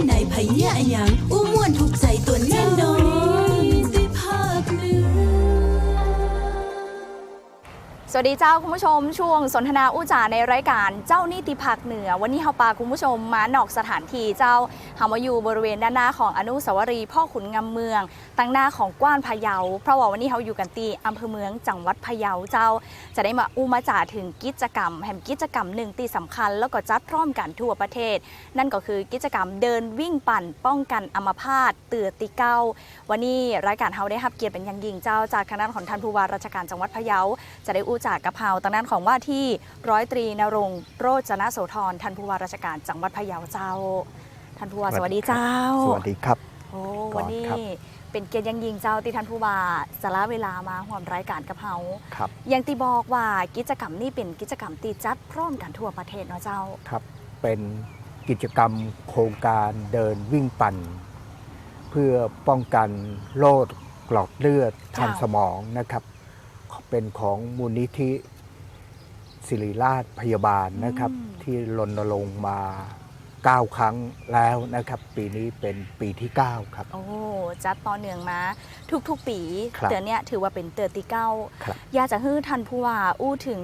ที่ไหนไผเนี่ยอะหยังอุ้ม สวัสดีเจ้าคุณผู้ชม ช่วงสนทนาอู้จาในรายการเจ้านิติภาคเหนือ วันนี้เฮาปาคุณผู้ชมมานอกสถานที่เจ้าเฮามาอยู่บริเวณด้านหน้าของอนุสาวรีย์พ่อขุนงำเมือง ตั้งหน้าของกว้านพะเยา เพราะว่าวันนี้เฮาอยู่กันที่อำเภอเมืองจังหวัดพะเยาเจ้า จะได้มาอู้มาจ่าถึงกิจกรรม แห่งกิจกรรมหนึ่งที่สำคัญ แล้วก็จัดพร้อมกันทั่วประเทศ นั่นก็คือกิจกรรมเดินวิ่งปั่น ป้องกันอัมพาตเตือติเก้าวันนี้รายการเฮาได้รับเกียรติเป็นอย่างยิ่งเจ้าจากทางด้านของท่านผู้ว่าราชการจังหวัดพะเยาจะได้อู้จากกับเฮาทางด้านของว่าที่ร้อยตรีนรงค์โรจนโสธรท่านผู้ว่าราชการจังหวัดพะเยาเจ้า ท่านผู้ว่าสวัสดีเจ้า สวัสดีครับ โอ้ก่อนวันนี้ครับเป็นเกียรติอย่างยิ่งเจ้าที่ท่านผู้ว่าสละเวลามาห่วมรายการกับเฮาครับอย่างที่บอกว่ากิจกรรมนี้เป็นกิจกรรมตีจัดพร้อมกันทั่วประเทศเนาะเจ้าครับเป็นกิจกรรมโครงการเดินวิ่งปั่น เพื่อป้องกันโรคหลอดเลือดทางจ้าสมองนะครับ เป็นของมูลนิธิศิริราชพยาบาลนะครับ ที่รณรงค์มา 9 ครั้งแล้วนะครับ ปีนี้เป็นปีที่ 9 ครับ โอ้จัดต่อเนื่องมา ทุกๆปีครับเตือนเนี่ยถือว่าเป็นเตือนตีเก้าครับ อยากจะให้ท่านผู้ว่าอู้ถึง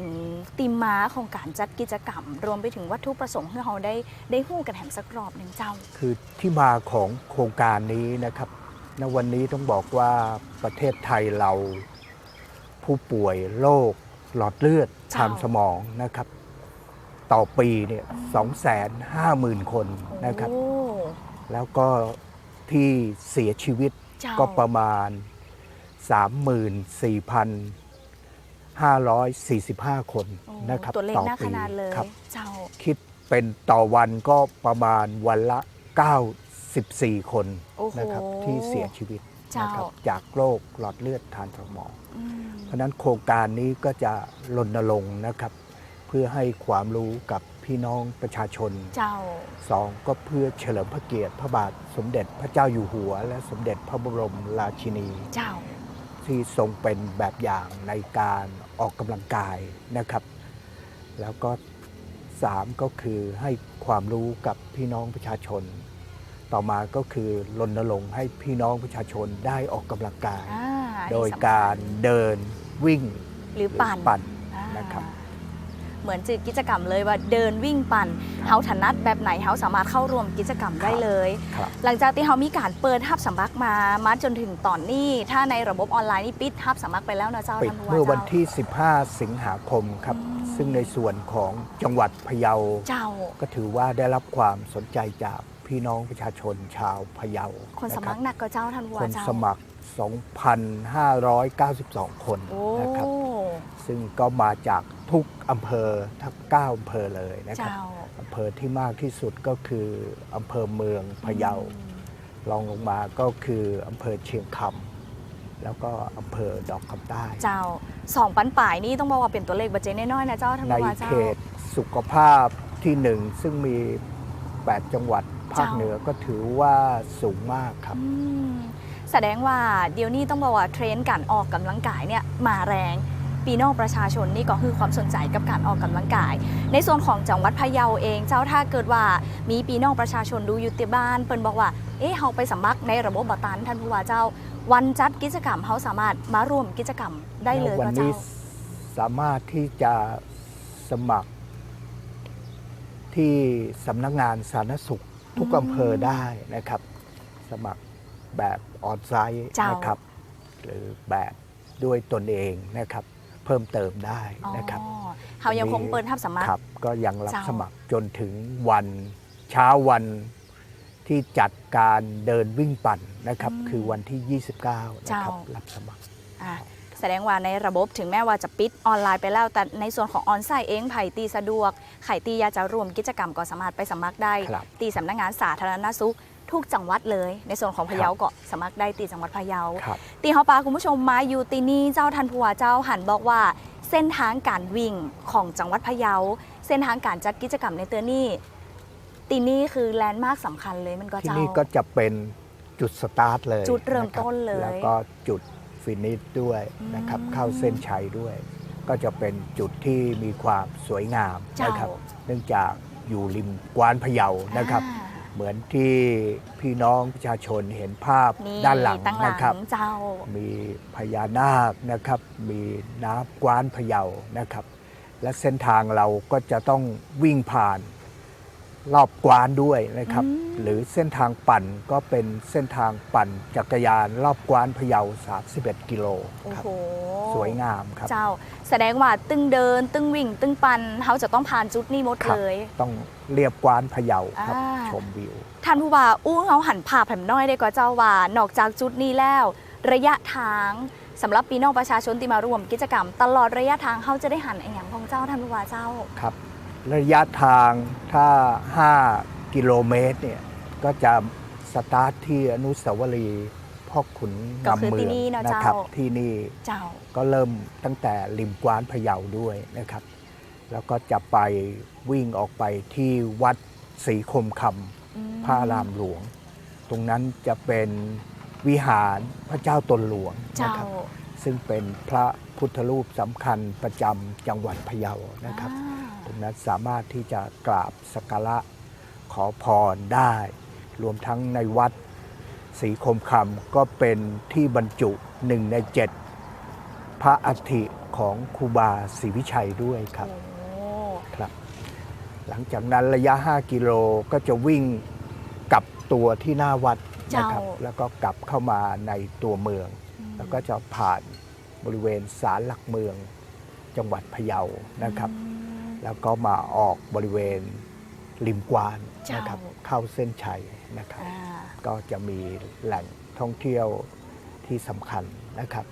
ตีมม้าของการจัดกิจกรรม รวมไปถึงวัตถุประสงค์ให้เราได้ได้หู้กันแหมสักรอบหนึ่งเจ้า คือที่มาของโครงการนี้นะครับณวันนี้ต้องบอกว่าประเทศไทยเรา ผู้ป่วยโรคหลอดเลือดเจ้าทางสมองนะครับ ต่อปีเนี่ยสองแสนห้าหมื่นคนนะครับโอ้แล้วก็ที่เสียชีวิตเจ้าก็ประมาณ 34,545 คนโอ้นะครับตัวเลขต่อน่าปีขนาดเลยครับเจ้าคิดเป็นต่อวันก็ประมาณวันละ 94 คนโอ้โหนะครับที่เสียชีวิตเจ้านะครับจากโรคหลอดเลือดทางสมองอืม เพราะฉะนั้นโครงการนี้ก็จะรณรงค์นะครับ เพื่อให้ความรู้กับพี่น้องประชาชนเจ้าสองก็เพื่อเฉลิมพระเกียรติพระบาทสมเด็จพระเจ้าอยู่หัว และสมเด็จพระบรมราชินีเจ้า ที่ทรงเป็นแบบอย่างในการออกกำลังกายนะครับ แล้วก็สามก็คือให้ความรู้กับพี่น้องประชาชน ต่อมาก็คือรณรงค์ให้พี่น้องประชาชนได้ออกกำลังกายอ่า โดยนี่สำคัญการเดินวิ่งหรือหรือปั่นปั่นอ่านะครับเหมือนจือกิจกรรมเลยว่าเดินวิ่งปั่นเฮาถนัดแบบไหนเฮาสามารถเข้าร่วมกิจกรรมได้เลยครับหลังจากที่เฮามีการเปิดทับสมัครมามาจนถึงตอนนี้ ถ้าในระบบออนไลน์นี่ปิดทับสมัครไปแล้วนะเจ้าปิดท่านผู้ว่าเมื่อวันเจ้าที่ 15 สิงหาคมครับอืมซึ่งในส่วนของจังหวัดพะเยาเจ้าก็ถือว่าได้รับความสนใจจากพี่น้องประชาชนชาวพะเยาคนสะมัรัคบรหนักก็เจ้าท่านผู้คว่านเจ้าสมัคร 2,592 คนโอ้นะครับ ซึ่งก็มาจากทุกอำเภอทั้ง9อำเภอเลยนะครับเจ้าอำเภอที่มากที่สุดก็คืออำเภอเมืองพะเยารองลงมาก็คืออำเภอเชียงคำแล้วก็อำเภอดอกคำใต้ เจ้าสองปันป่ายนี่ต้องบอกว่าเป็นตัวเลขบัจเจน้อยๆนะเจ้าท่านในผู้ว่าเขเจ้าตสุขภาพที่หนึ่งซึ่งมี 8 จังหวัดภาคเจ้าเหนือก็ถือว่าสูงมากครับอืมแสดงว่าเดี๋ยวนี้ต้องบอกว่าเทรนด์การออกกำลังกายเนี่ยมาแรงปีนอกประชาชนนี่ก็คือความสนใจกับการออกกำลังกาย ในส่วนของจังหวัดพะเยาเอง เจ้าถ้าเกิดว่ามีปีนอกประชาชนดูอยู่ที่บ้าน เปิ้นบอกว่า เอ๊ะเฮาไปสมัครในระบบบัตันท่านผู้ว่าเจ้า วันจัดกิจกรรมเฮาสามารถมาร่วมกิจกรรมได้เลยวัก็นี้เจ้าสามารถที่จะสมัคร ที่สำนักงานสาธารณสุขทุกอืมอำเภอได้นะครับ สมัครแบบ ออนไซต์เจ้านนะครับหรือแบบด้วยตนเองนะครับ เพิ่มเติมได้อ๋อนะครับเฮายังคงเปิดทับสมัครครับก็ยังรับเจ้าสมัครจนถึงวันเช้าวันที่จัดการเดินวิ่งปั่นนะครับ คือวันที่ 29 นะครับ รับสมัครอะแสดงว่าในระบบถึงแม้ว่าจะปิดออนไลน์ไปแล้ว แต่ในส่วนของออนไซต์เองไผ่ตีสะดวก ไข่ตีอยากจะร่วมกิจกรรมก็สามารถไปสมัครได้ครับตีสำนักงานสาธารณสุข ทุกจังหวัดเลย ในส่วนของพะเยาก็สมัครได้ตีจังหวัดพะเยาครับตีเฮาปาคุณผู้ชมมาอยู่ตีนี่เจ้าทันผัวเจ้าหันบอกว่า เส้นทางการวิ่งของจังหวัดพะเยา เส้นทางการจัดกิจกรรมในเตือนนี่ตีนี่คือแลนด์มาร์คสำคัญเลยมันก็ที่เจ้านี่ก็จะเป็นจุดสตาร์ทเลยจุดเริ่มะคบต้นเลย แล้วก็จุดฟินิชด้วยนะครับอืมเข้าเส้นชัยด้วย ก็จะเป็นจุดที่มีความสวยงามเจ้านะครับ เนื่องจากอยู่ริมกวานพะเยานะครับอ่า เหมือนที่พี่น้องประชาชนเห็นภาพนี่ด้านหลังตั้งหลันะครับงเจ้ามีพญานาคนะครับ มีน้ำกว้านพะเยานะครับ และเส้นทางเราก็จะต้องวิ่งผ่าน รอบกว้านด้วยนะครับอืมหรือเส้นทางปั่นก็เป็นเส้นทางปั่นจักรยานรอบกว้านพะเยา 31 กิโลโอ้ครับโหสวยงามครับ เจ้าแสดงว่าตึงเดิน ตึงวิ่ง ตึงปันเขาจะต้องผ่านจุดนี้หมดครับเลย ต้องเรียบกว้านพะเยาครับอ่าชมวิว ท่านผู้ว่าอู้เขาหันภาพแผ่มน้อยได้ก็เจ้าว่านอกจากจุดนี้แล้ว ระยะทางสำหรับปีน้องประชาชนที่มาร่วมกิจกรรม ตลอดระยะทางเขาจะได้หันอนอย่างของเจ้าท่านผู้ว่าเจ้าครับ ระยะทางถ้า 5 กิโลเมตรเนี่ยก็จะสตาร์ทที่อนุสาวรีย์พ่อขุนก็งำคือเมืที่องนี่เนอะนะครับเจ้า ที่นี่เจ้า ก็เริ่มตั้งแต่ริมกวานพะเยาด้วยนะครับ แล้วก็จะไปวิ่งออกไปที่วัดศรีคมคอืมำพระอารามหลวง ตรงนั้นจะเป็นวิหารพระเจ้าตนหลวงนะเจ้า ครับ ซึ่งเป็นพระพุทธรูปสำคัญประจำจังหวัดพะเยานะครับ อ่า ตรงนั้นสามารถที่จะกราบสักการะขอพรได้ รวมทั้งในวัดศรีคมคำก็เป็นที่บรรจุหนึ่งในเจ็ดพระอัฐิของครูบาศรีวิชัยด้วยครับโอ้ครับ หลังจากนั้นระยะ 5 กิโลก็จะวิ่งกลับตัวที่หน้าวัดนะครับ แล้วก็กลับเข้ามาในตัวเมือง แล้วก็จะผ่านบริเวณศาลหลักเมืองจังหวัดพะเยานะครับอืม แล้วก็มาออกบริเวณริมกวานเจ้านนะครับเข้าเส้นชัยนะครับอ่าก็จะมีแหล่งท่องเที่ยวที่สำคัญนะครับ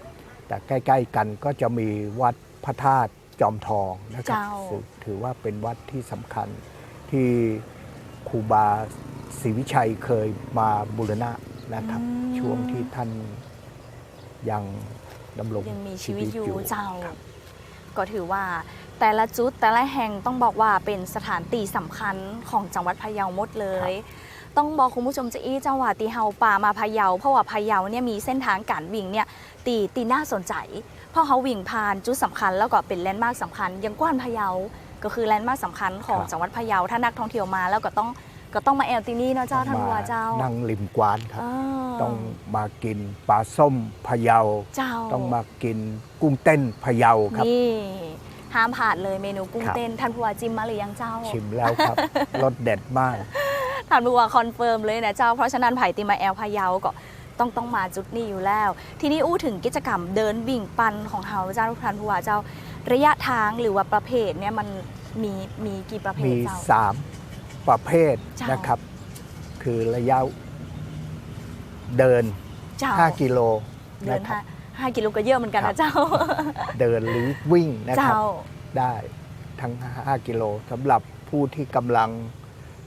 แต่ใกล้ ๆ กันก็จะมีวัดพระธาตุจอมทองนะครับเจ้าซึ่งถือว่าเป็นวัดที่สำคัญที่ครูบาศรีวิชัยเคยมาบูรณะนะครับ ช่วงที่ท่านยังดำรงยังมีชีวิตอยู่เจ้าครับก็ถือว่า แต่ละจุดแต่ละแห่งต้องบอกว่าเป็นสถานตีสำคัญของจังหวัดพะเยาหมดเลย ต้องบอกคุณผู้ชมจะอี้เจ้าว่าตีเฮาป่ามาพะเยาเพราะว่าพะเยาเนี่ยมีเส้นทางการวิ่งเนี่ยตีตีน่าสนใจ เพราะเขาวิ่งผ่านจุดสำคัญแล้วก็เป็นแลนด์มาร์คสำคัญอยังกว้านพะเยาก็คือแลนด์มาร์คสำคัญของครับจังหวัดพะเยาถ้านักท่องเที่ยวมาแล้วก็ต้องก็ต้องมาแอลที่นี่เนาะเจ้าท่านผู้ว่าเจ้า นั่งริมกวานครับเออต้องมากินปลาส้มพะเยาเจ้าต้องมากินกุ้งเต้นพะเยาครับนี่ ห้ามผ่านเลยเมนูกุ้งครับ เต้นท่านผู้ว่าจิมมาหรือยังเจ้า ชิมแล้วครับ รสเด็ดมาก ท่านผู้ว่าคอนเฟิร์มเลยนะเจ้า เพราะฉะนั้นไผ่ติมาแอลพะเยาก็ต้องต้องมาจุดนี้อยู่แล้ว ทีนี้อู้ถึงกิจกรรมเดินวิ่งปันของเฮาเจ้าท่านผู้ว่าเจ้าระยะทางหรือว่าประเภทเนี่ยมันมีมีกี่ประเภทมี เจ้าสามประเภทเจ้าน นะครับ คือระยะเดิน เจ้า5 กิโลเดินนะครัห้าบ ห้ากิโลก็เยอะเหมือนกันครันะบเจ้า เดินหรือวิ่งนะครับเจ้าได้ทั้ง 5 กิโลสำหรับผู้ที่กำลัง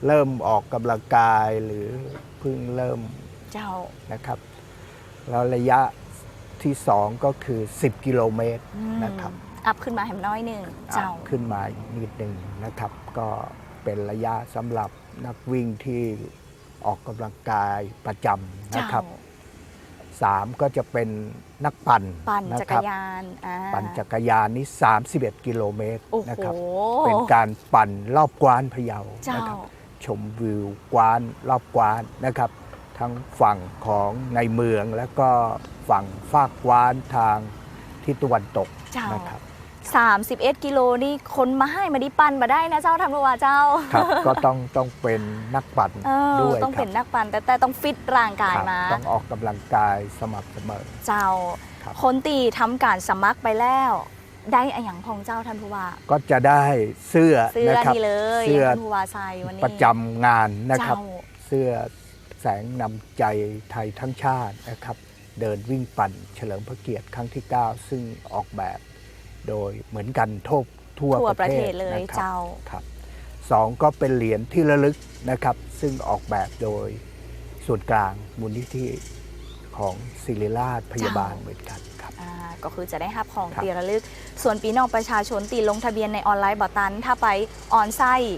เริ่มออกกำลังกายหรือเพิ่งเริ่มเจ้านะครับ แล้วระยะที่ 2 ก็คือ 10 กิโลเมตรอืมนะครับ อัพขึ้นมาแหมน้อยหนึ่งเจ้าอะขึ้นมานิดหนึ่งนะครับ ก็เป็นระยะสำหรับนักวิ่งที่ออกกำลังกายประจำนะเจ้าครับ สามก็จะเป็นนักปั่นปั่นนะจักครรับยานอ่าปั่นจักรยานนี่31 กิโลเมตรโอ้โหนะครับ เป็นการปั่นรอบกวานพะเยาเจ้านะครับชมวิวกวานรอบกวานนะครับ ทั้งฝั่งของในเมืองแล้วก็ฝั่งฟากกวานทางทิศตะวันตกเจ้านะครับ 31 กิโลนี่คนมาให้มาดิปั่นมาได้นะเจ้าท่านผู้ว่าเจ้า ครับ ก็ต้องต้องเป็นนักปั่นเออด้วยต้องครัเป็บนนักปั่นแต่แต่ต้องฟิตร่างกายครับมา ต้องออกกำลังกายสม่ำเสมอ เจ้าครับคนตีทำการสมัครไปแล้วได้อะอย่างของเจ้าท่านผู้ว่า ก็จะได้เสื้อเสื้อนะครับนี่เลยเสื้อท่านผู้ว่าใส่วันนี้ประจำงานนะครับเจ้าเสื้อแสงนำใจไทยทั้งชาตินะครับ เดินวิ่งปั่นเฉลิมพระเกียรติครั้งที่ 9 ซึ่งออกแบบ โดยเหมือนกันทั่วทั่วทั่วปประระเทเทศศเลยนะครับเจ้าครับสองก็เป็นเหรียญที่ระลึกนะครับ ซึ่งออกแบบโดยส่วนกลางมูลนิธิของศิริราชพยาบาลเจ้าเหมือนกันครับอ่าก็คือจะได้รับของครับตีระลึก ส่วนปีน้องประชาชนตีลงทะเบียนในออนไลน์บอตัน ถ้าไปออนไซต์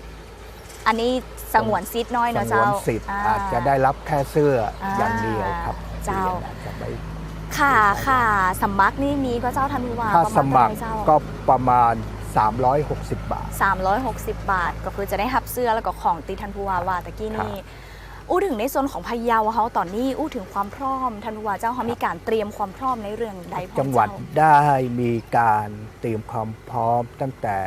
อันนี้สงวนซิดน้อยสเนาะงวเจ้านสิทธิ์อ่อาจจะได้รับแค่เสื้ออ่าอย่างเดียวครับเจ้าหรียญอาจจะไม่ ค่ะค่ะสมัครนี่มีก็เจ้าท่านผู้ว่าถ้าประสณมัครเท่าไหเจ้าก็ประมาณ 360 บาท 360 บาท ก็คือจะได้หับเสื้อแล้วก็ของตีทันผู้ว่าว่าตะกี้ครับนี่อู้ถึงในโซนของพะเยาเขาตอนนี้อู้ถึงความพร้อมท่านผู้ว่าเจ้าเขามีการเตรียมความพร้อมในเรื่องใดพอจังหวัดเาได้มีการเตรียมความพร้อมตั้งแต่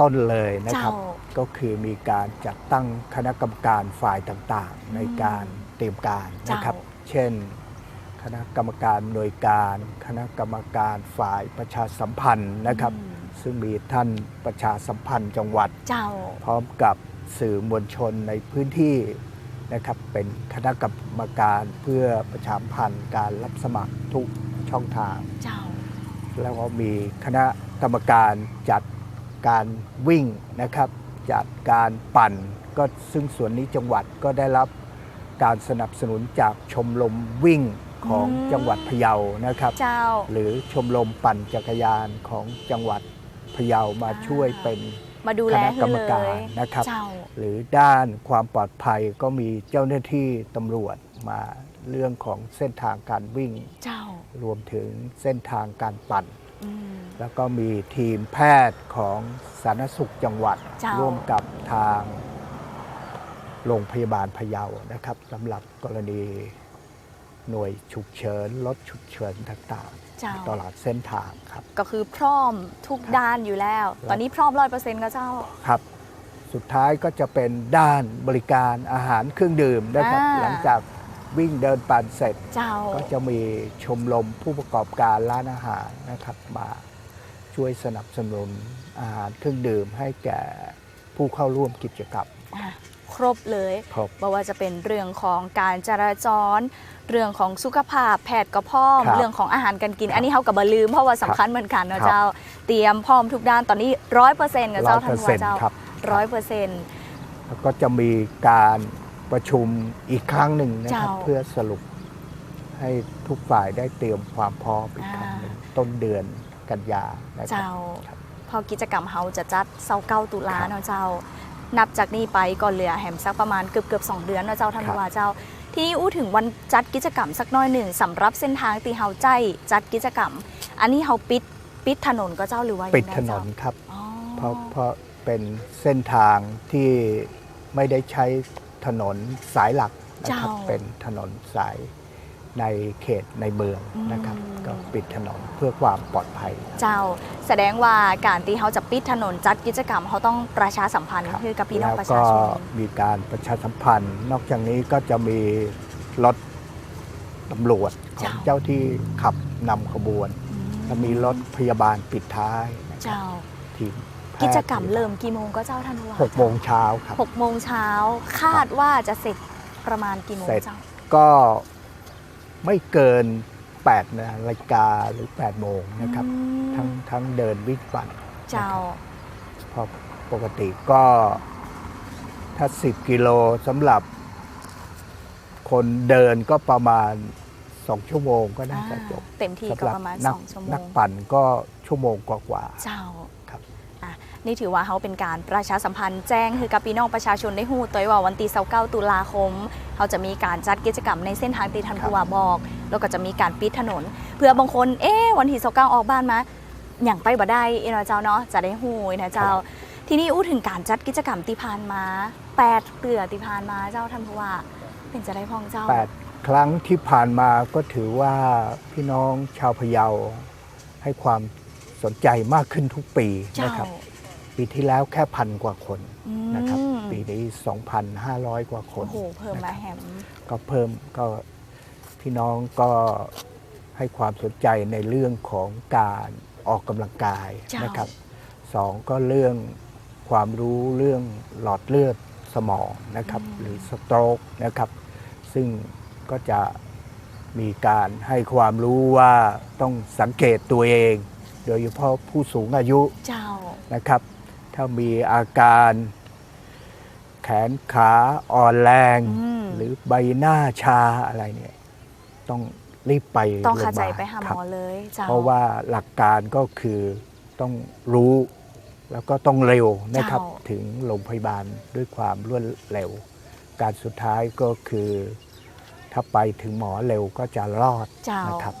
ต้นเลยนะครับเจ้าก็คือมีการจัดตั้งคณะกรรมการฝ่ายต่างๆ ในการเตรียมการนะครับเจ้าเช่น คณะกรรมการหน่วยการ คณะกรรมการฝ่ายประชาสัมพันธ์นะครับอืมซึ่งมีท่านประชาสัมพันธ์จังหวัด เจ้า พร้อมกับสื่อมวลชนในพื้นที่นะครับ เป็นคณะกรรมการเพื่อประชาสัมพันธ์การรับสมัครทุกช่องทาง เจ้า แล้วก็มีคณะกรรมการจัดการวิ่งนะครับ จัดการปั่นก็ซึ่งส่วนนี้จังหวัดก็ได้รับการสนับสนุนจากชมรมวิ่ง ของอืมจังหวัดพะเยานะครับ เจ้า หรือชมรมปั่นจักรยานของจังหวัดพะเยามาอ่าช่วยเป็นมาดูคแลณะให้กรรมเลการยนะครับ เจ้า หรือด้านความปลอดภัยก็มีเจ้าหน้าที่ตำรวจมาเรื่องของเส้นทางการวิ่ง เจ้ารวมถึงเส้นทางการปั่น อืม แล้วก็มีทีมแพทย์ของสาธารณสุขจังหวัด เจ้า ร่วมกับทางโรงพยาบาลพะเยานะครับสำหรับกรณี หน่วยฉุกเฉินรถฉุกเฉินต่างเจ้าๆตลอดเส้นทางครับ ก็คือพร้อมทุกด้านอยู่แล้วครับตอนนี้พร้อมร้อยเปอร์เซ็นต์ก็เจ้าครับ สุดท้ายก็จะเป็นด้านบริการอาหารเครื่องดื่มนะครับอ่าหลังจากวิ่งเดินปั่นเสร็จเจ้าก็จะมีชมรมผู้ประกอบการร้านอาหารนะครับมาช่วยสนับสนุนอาหารเครื่องดื่มให้แก่ผู้เข้าร่วมกิจกรรมอะ ครบเลยครบไม่ว่าจะเป็นเรื่องของการจราจร เรื่องของสุขภาพแพทย์ก็พร้อมครับเรื่องของอาหารการกิน อันนี้เขากับบลืมเพราะว่าสำคัญเหมือนกันครันะบเจ้า เตรียมพร้อมทุกด้านตอนนี้ร้อยเปอร์เซ็นต์กับร้เจ้าอยท่าเปอนร์ผู้เซ็นว่าต์เจ้าครับร้อยเปอร์เซ็นต์ แล้วก็จะมีการประชุมอีกครั้งหนึ่งนะครับ เจ้าเพื่อสรุปให้ทุกฝ่ายได้เตรียมความพร้อมอีกครั้งหนึ่งต้นเดือนกันยานะครับ เจ้าครับพอกิจกรรมเฮาจะจัดเสาเก้าตุลาครับ เนาะเจ้า นับจากนี้ไปก็เหลือแหมสักประมาณเกือบเกือบๆสองเดือนเนาะเจ้าท่านครับผู้ว่าเจ้า ที่อู้ถึงวันจัดกิจกรรมสักหน้อยหนึ่งสำหรับเส้นทางตีเฮาใจจัดกิจกรรม อันนี้เฮาปิดปิดถนนก็เจ้าหรือว่ายังไงปิดถนนเจ้าครับอ๋อเพราะเพราะเป็นเส้นทางที่ไม่ได้ใช้ถนนสายหลักนะครับเจ้าเป็นถนนสาย ในเขตในเมืองนะครับอืมก็ปิดถนนเพื่อความปลอดภัย เจ้าแสดงว่าการที่เขาจะปิดถนนจัดกิจกรรมเขาต้องประชาสัมพันธ์ครับคือกับพี่น้องแล้วประก็ชาชนมีการประชาสัมพันธ์ นอกจากนี้ก็จะมีรถตำรวจของเจ้าที่ขับนำขบวนและมีรถพยาบาลปิดท้ายนะครับเจ้าทีมแพทย์กิจกรรมเริ่มกี่โมงก็เจ้าท่านผู้ว่าหกโมงเช้าครับหกโมงเช้าคาดว่าจะเสร็จประมาณกี่โมงเสร็จเจ้าก็ ไม่เกิน8นาฬิกาหรือ8โมงนะครับอืมทั้งทั้งเดินวิ่งปั่นเจ้าเพราะปกติก็ถ้า 10 กิโลสำหรับ คนเดินก็ประมาณ 2 ชั่วโมงก็น่าจะจบเต็มที่สำก็หรัประมาณนัสองชั่วโมนักงปั่นก็ชั่วโมงกว่าเจ้าครับอะ นี่ถือว่าเขาเป็นการประชาสัมพันธ์แจ้งคือกับพี่น้องประชาชนได้หู้ตัวว่าวันที่29ตุลาคมเขาจะมีการจัดกิจกรรมในเส้นทางตีทันครับผู้ว่าบอก แล้วก็จะมีการปิดถนน เพื่อบางคนเอ๊ะวันที่29ออกบ้านมาอย่างไปบ่ได้เนาะเจ้าเนาะจะได้หู้นะเจ้า ทีนี้อู้ถึงการจัดกิจกรรมตีพานมา8เกลือตีพานมาเจ้าท่านผู้ว่าเป็นจะได้พองเจ้าๆ8ครั้งที่ผ่านมาก็ถือว่าพี่น้องชาวพะเยาให้ความสนใจมากขึ้นทุกปีเจ้านะครับ ปีที่แล้วแค่พันกว่าคนอืมนะครับปีนี้ 2,500 กว่าคนโอ้โหเพิ่มมาแหมก็เพิ่มก็พี่น้องก็ให้ความสนใจในเรื่องของการออกกำลังกายเจ้าน นะครับสองก็เรื่องความรู้เรื่องหลอดเลือดสมองนะครับ หรือสโตรกนะครับ ซึ่งก็จะมีการให้ความรู้ว่าต้องสังเกตตัวเอง โดยเฉพาะผู้สูงอายุ เจ้านะครับ ถ้ามีอาการแขนขาอ่อนแรงอืมหรือใบหน้าชาอะไรเนี่ยต้องรีบไปต้องโรเข้างพยาใจบาลไปหาหคมรับอเลยเจ้าเพราะว่าหลักการก็คือต้องรู้แล้วก็ต้องเร็วนะครับเจ้าถึงโรงพยาบาลด้วยความรวดเร็ว การสุดท้ายก็คือ ถ้าไปถึงหมอเร็วก็จะรอดเจ้านะครับ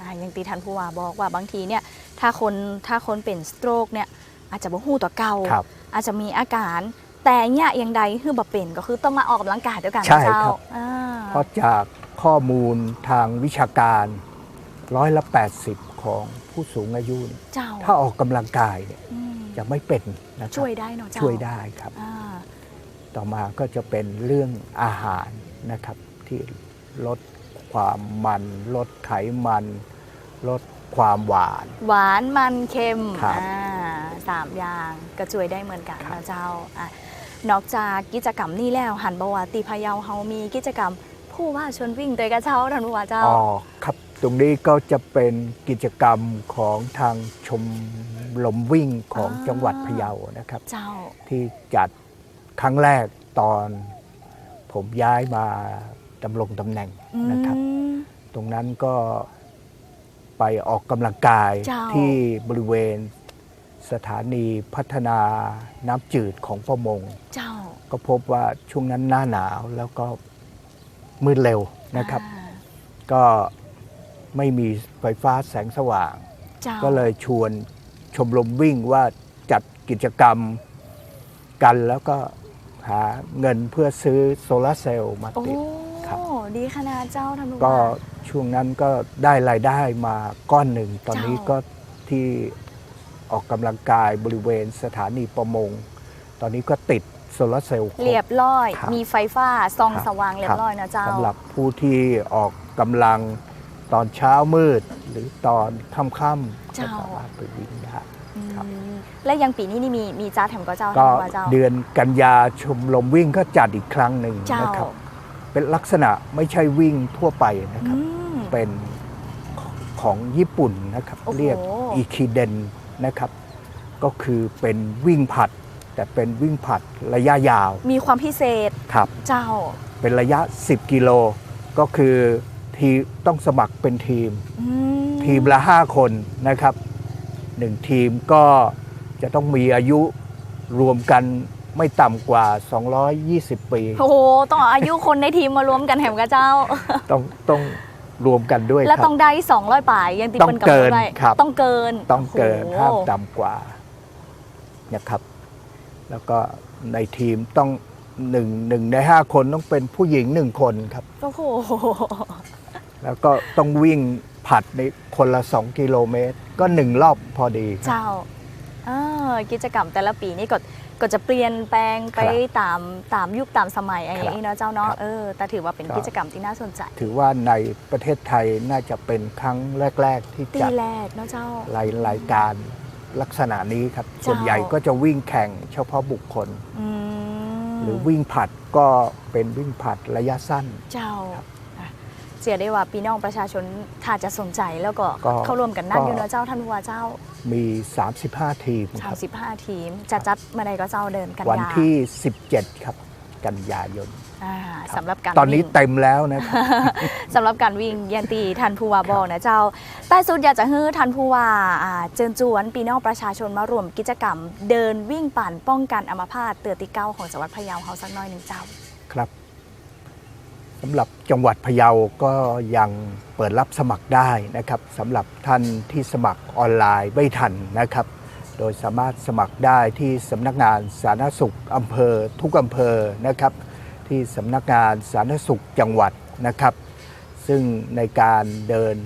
อ่าอย่างตีทันผู้ว่าบอกว่าบางทีเนี่ยถ้าคนถ้าคนเป็นสโตรกเนี่ย อาจจะบ่ฮู้ตัวเก่าครับอาจจะมีอาการ แต่เนี่ยอย่างใดคือบ่เป็นก็คือต้องมาออกกำลังกายด้วยกันนะใช่เจ้าครับ อ่าเพราะจากข้อมูลทางวิชาการร้อยละ80 ของผู้สูงอายุเนี่ยเจ้าถ้าออกกำลังกายเนี่ยอืมจะไม่เป็นนะครับช่วยได้เนาะเจ้าช่วยได้ครับ อ่าต่อมาก็จะเป็นเรื่องอาหารนะครับ ที่ลดความมัน ลดไขมัน ลด ความหวาน หวานมันเค็มครับอ่าสามอย่างก็ช่วยได้เหมือนกันนะเจ้าอะนอกจากกิจกรรมนี้แล้วหันบวาตีพะเยาเฮามีกิจกรรม ผู้ว่าชวนวิ่งโดยกระเช้าทันผู้ว่าเจ้า อ๋อครับตรงนี้ก็จะเป็นกิจกรรมของทางชมรมวิ่งของอ่า จังหวัดพะเยานะครับ เจ้าที่จัดครั้งแรกตอนผมย้ายมาดำรงตำแหน่งนะครับ อืมตรงนั้นก็ ไปออกกำลังกายเจ้าที่บริเวณสถานีพัฒนาน้ำจืดของประมงเจ้าก็พบว่าช่วงนั้นหน้าหนาวแล้วก็มืดเร็วนะครับอ่าก็ไม่มีไฟฟ้าแสงสว่างเจ้าก็เลยชวนชมรมวิ่งว่าจัดกิจกรรมกันแล้วก็หาเงินเพื่อซื้อโซลาร์เซลล์มาโอ้ติด ครับดีขนาดเจ้าทันผู้ก็ว่าช่วงนั้นก็ได้รายได้มาก้อนหนึ่ง ตอนนี้เจ้าก็ที่ออกกำลังกายบริเวณสถานีประมง ตอนนี้ก็ติดโซลาร์เซลล์ครบ เรียบร้อย ครับมีไฟฟ้าส่องครับ สว่างเรียบร้อยนะเจ้า สำหรับผู้ที่ออกกำลังตอนเช้ามืด หรือตอนค่ำๆก็เจ้า สามารถไปวิ่งได้ครับอืมและยังปีนี้นี่มีมีจ้าแถมก็เจ้าก็ทันผู้ว่าเจ้าเดือนกันยาชมรมวิ่งก็จัดอีกครั้งหนึ่งเจ้านะครับ เป็นลักษณะไม่ใช่วิ่งทั่วไปนะครับอืมเป็นของญี่ปุ่นนะครับโอ้โหเรียกอีคิเดนนะครับ ก็คือเป็นวิ่งผลัด แต่เป็นวิ่งผลัดระยะยาว มีความพิเศษครับเจ้า เป็นระยะ 10 กิโลก็คือทีต้องสมัครเป็นทีมอืทีมละ 5 คนนะครับหนึ่งทีมก็จะต้องมีอายุรวมกัน ไม่ต่ำกว่า 220 ปี โอ้โห ต้องเอาอายุคนในทีมมารวมกันแถมกับเจ้า ต้องต้องรวมกันด้วยแล้วครัต้บองได้ 200ป่ายยังติดต้องเป็นกำหเกินดนไว้ครับ ต้องเกินต้องเกินโอ้โหห้ามต่ำกว่านะครับ แล้วก็ในทีมต้องหนึ่งหนึ่งในห้าคนต้องเป็นผู้หญิงหนึ่งคนครับ โอ้โห แล้วก็ต้องวิ่งผัดในคนละ 2 กิโลเมตร ก็หนึ่งรอบพอดีครับ เจ้าเออกิจกรรมแต่ละปีนี่ก็ ก็จะเปลี่ยนแปลงไปครับตามตามยุคตามสมัยอะไรอย่างนี้เนาะเจ้าเนาะครับเออแต่ถือว่าเป็นครับ กิจกรรมที่น่าสนใจถือว่าในประเทศไทยน่าจะเป็นครั้งแรก ๆ ที่ตีจัดแรกเนาะเจ้า รายรายการลักษณะนี้ครับ เจ้า ส่วนใหญ่ก็จะวิ่งแข่งเฉพาะบุคคล อืม หรือวิ่งผัดก็เป็นวิ่งผัดระยะสั้น เจ้าอะเสียได้ว่าพี่น้องประชาชนถ้าจะสนใจแล้วก็ก็เข้าร่วมกันนั่นก็ อยู่เนาะเจ้าท่านผู้ว่าเจ้า มี 35 ทีมครับ35 ทีม จะจัดเมื่อใดก็เจ้าเดินกันวันยาที่ 17 ครับ กันยายนอ่าครับสำหรับการตอนนี้วิ่งเต็มแล้วนะครับสำหรับการวิ่งยันตีทันผู้ว่าบอกนะเจ้า ใต้สุดอยากจะให้ทันผู้ว่าอ่าเจิญจวนปีน้องประชาชนมารวมกิจกรรม เดินวิ่งปั่นป้องกันอัมพาตเตือติเก้าของจังหวัดพะเยาเฮาสักหน้อยหนึ่งเจ้า ครับ สำหรับจังหวัดพะเยาก็ยังเปิดรับสมัครได้นะครับสำหรับท่านที่สมัครออนไลน์ไม่ทันนะครับ โดยสามารถสมัครได้ที่สำนักงานสาธารณสุขอำเภอทุกอำเภอนะครับ ที่สำนักงานสาธารณสุขจังหวัดนะครับ ซึ่งในการเดิน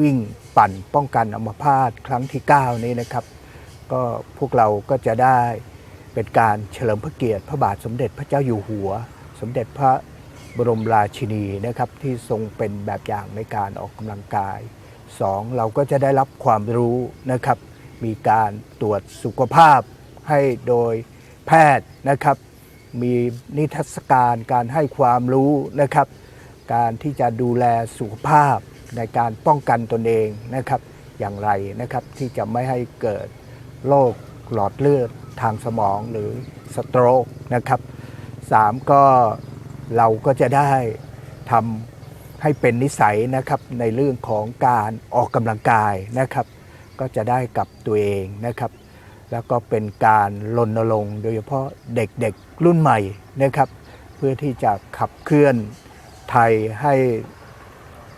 วิ่งปั่นป้องกันอัมพาตครั้งที่ 9 นี้นะครับ ก็พวกเราก็จะได้เป็นการเฉลิมพระเกียรติพระบาทสมเด็จพระเจ้าอยู่หัว สมเด็จพระ บรมราชินีนะครับที่ทรงเป็นแบบอย่างในการออกกำลังกาย 2. เราก็จะได้รับความรู้นะครับ มีการตรวจสุขภาพให้โดยแพทย์นะครับ มีนิทรรศการการให้ความรู้นะครับ การที่จะดูแลสุขภาพในการป้องกันตนเองนะครับ อย่างไรนะครับที่จะไม่ให้เกิดโรคหลอดเลือดทางสมองหรือสโตรกนะครับสามก็ เราก็จะได้ทำให้เป็นนิสัยนะครับในเรื่องของการออกกำลังกายนะครับ ก็จะได้กับตัวเองนะครับ แล้วก็เป็นการรณรงค์โดยเฉพาะเด็กๆรุ่นใหม่นะครับ เพื่อที่จะขับเคลื่อนไทยให้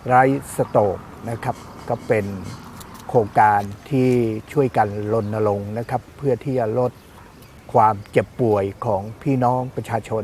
ไร้สโตกนะครับ ก็เป็นโครงการที่ช่วยกันรณรงค์นะครับ เพื่อที่จะลดความเจ็บป่วยของพี่น้องประชาชน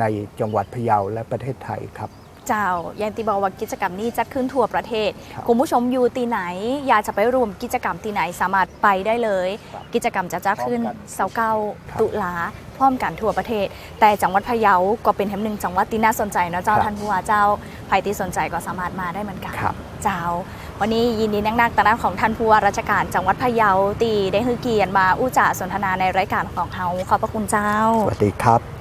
ในจังหวัดพะเยาและประเทศไทยครับ เจ้าอยังติบอกว่ากิจกรรมนี้จัดขึ้นทั่วประเทศครับคุณผู้ชมอยู่ตีไหน อยากจะไปรวมกิจกรรมตีไหนสามารถไปได้เลยครับกิจกรรมจะจัดขึ้นพร้อมกันเสาเก้าครับตุลาพร้อมกันทั่วประเทศ แต่จังหวัดพะเยาก็เป็นแห่งหนึ่งจังหวัดที่น่าสนใจเนอะเจ้าครับท่านผู้ว่าเจ้าใครที่สนใจก็สามารถมาได้เหมือนกันครับเจ้าวันนี้ยินดีนักๆตานของท่านผู้ว่าราชการจังหวัดพะเยาตีได้ฮือเกียรติมาอู้จ่าสนทนาในรายการของเฮาขอบพระคุณเจ้า สวัสดีครับส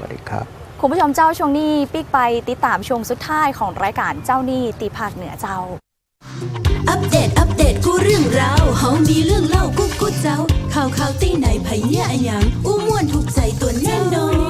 วัสดีครับ คุณผู้ชมเจ้าช่วงนี้ปิกไปติดตามช่วงสุดท้ายของรายการเจ้านี่ตีภาคเหนือเจ้า อัปเดตอัปเดตกูเรื่องราวเฮามีเรื่องเล่ากูกูเจ้าข่าวข่าวตีไหนไผเนี่ยอะหยังอู้ม่วนถูกใจตัวแน่นอน